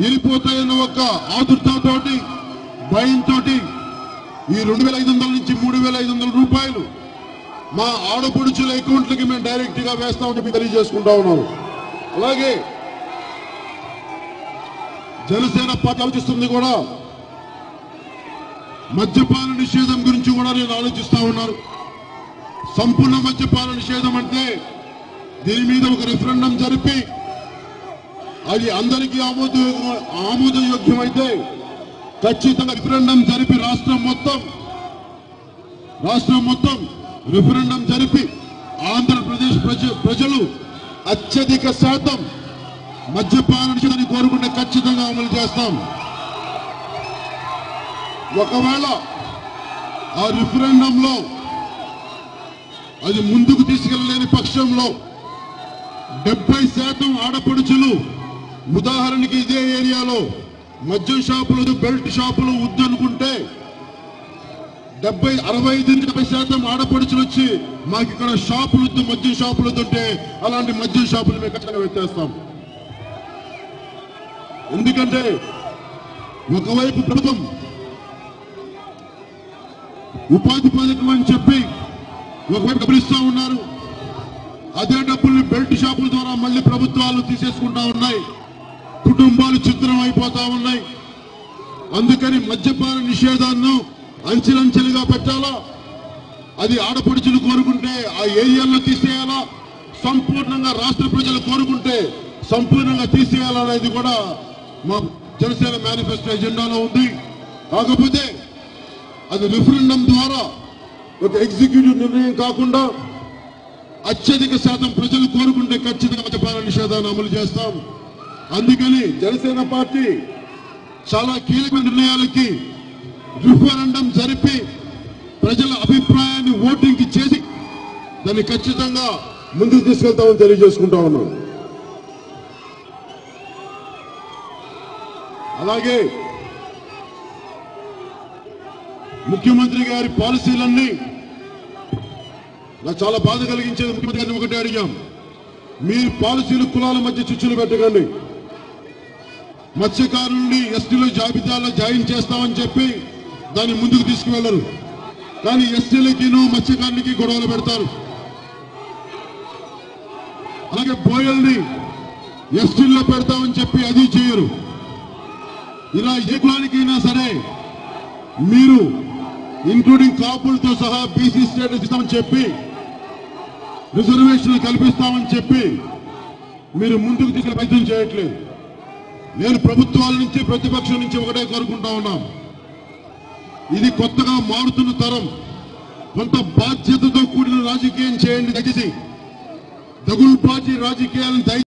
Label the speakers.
Speaker 1: వెళ్ళిపోతాయన్న ఒక ఆదుర్తతోటి భయంతో ఈ రెండు వేల ఐదు వందల నుంచి మూడు వేల ఐదు వందల రూపాయలు మా ఆడపడుచుల అకౌంట్లకి మేము డైరెక్ట్గా వేస్తామని చెప్పి తెలియజేసుకుంటా ఉన్నాము అలాగే జనసేన పార్టీ ఆలోచిస్తుంది కూడా. మద్యపాన నిషేధం గురించి కూడా నేను ఆలోచిస్తా ఉన్నారు సంపూర్ణ మద్యపాన నిషేధం అంటే దీని మీద ఒక రెఫరెండం జరిపి అది అందరికీ ఆమోద ఆమోదయోగ్యమైతే ఖచ్చితంగా రిఫరెండం జరిపి రాష్ట్రం మొత్తం రాష్ట్రం మొత్తం రిఫరెండం జరిపి ఆంధ్రప్రదేశ్ ప్రజ- ప్రజలు అత్యధిక శాతం మద్యపాన నిషేధాన్ని కోరుకుంటే ఖచ్చితంగా అమలు చేస్తాం. ఒకవేళ ఆ రిఫరెండంలో అది ముందుకు తీసుకెళ్ళలేని పక్షంలో డెబ్బై శాతం ఆడపడుచులు ఉదాహరణకి ఇదే ఏరియాలో మద్యం షాపులు బెల్ట్ షాపులు వద్దనుకుంటే డెబ్బై అరవై ఐదు డెబ్బై శాతం ఆడపడుచులు వచ్చి మాకు ఇక్కడ షాపులు వద్దు మద్యం షాపులు వద్దుంటే అలాంటి మద్యం షాపులు మేము ఖచ్చితంగా పెట్టేస్తాం ఎందుకంటే ఒకవైపు ప్రభుత్వం ఉపాధి పథకం అని చెప్పి ఒకవైపు డబ్బులు ఉన్నారు. అదే డబ్బుల్ని బెల్ట్ షాపుల ద్వారా మళ్ళీ ప్రభుత్వాలు తీసేసుకుంటా ఉన్నాయి. కుటుంబాలు చిత్రం అయిపోతా ఉన్నాయి. అందుకని మద్యపాన నిషేధాన్ని అంచెలంచెలుగా పెట్టాలా? అది ఆడపడుచులు కోరుకుంటే ఆ ఏరియాల్లో తీసేయాలా? సంపూర్ణంగా రాష్ట్ర ప్రజలు కోరుకుంటే సంపూర్ణంగా తీసేయాలనేది కూడా మా జనసేన మేనిఫెస్టో ఎజెండాలో ఉంది. కాకపోతే అది రిఫరెండం ద్వారా ఒక ఎగ్జిక్యూటివ్ నిర్ణయం కాకుండా అత్యధిక శాతం ప్రజలు కోరుకుంటే ఖచ్చితంగా మద్యపాన నిషేధాన్ని అమలు చేస్తాం. అందుకని జనసేన పార్టీ చాలా కీలకమైన నిర్ణయాలకి రిఫరెండం జరిపి ప్రజల అభిప్రాయాన్ని ఓటింగ్ చేసి దాన్ని ఖచ్చితంగా ముందుకు తీసుకెళ్తామని తెలియజేసుకుంటా ఉన్నాం. అలాగే ముఖ్యమంత్రి గారి పాలసీలన్నీ నాకు చాలా బాధ కలిగించేది. ముఖ్యమంత్రి గారిని ఒకటే అడిగాం. మీరు పాలసీలు కులాల మధ్య చిచ్చులు పెట్టకండి. మత్స్యకారుల్ని ఎస్టీల జాబితాలో జాయిన్ చేస్తామని చెప్పి దాన్ని ముందుకు తీసుకువెళ్ళరు కానీ ఎస్టీలకిను మత్స్యకారులకి గొడవలు పెడతారు. అలాగే బోయల్ని ఎస్టీల్లో పెడతామని చెప్పి అది చేయరు. ఇలా ఏ కులానికైనా సరే మీరు ఇంక్లూడింగ్ కాపులతో సహా బీసీ స్టేటస్ ఇస్తామని చెప్పి రిజర్వేషన్లు కల్పిస్తామని చెప్పి మీరు ముందుకు తీసుకెళ్ళి ప్రయత్నం చేయట్లేదు. నేను ప్రభుత్వాల నుంచి ప్రతిపక్షం నుంచి ఒకటే కోరుకుంటా ఉన్నాం. ఇది కొత్తగా మారుతున్న తరం. కొంత బాధ్యతతో కూడిన రాజకీయం చేయండి దయచేసి. దగులుబాజీ రాజకీయాలను దయ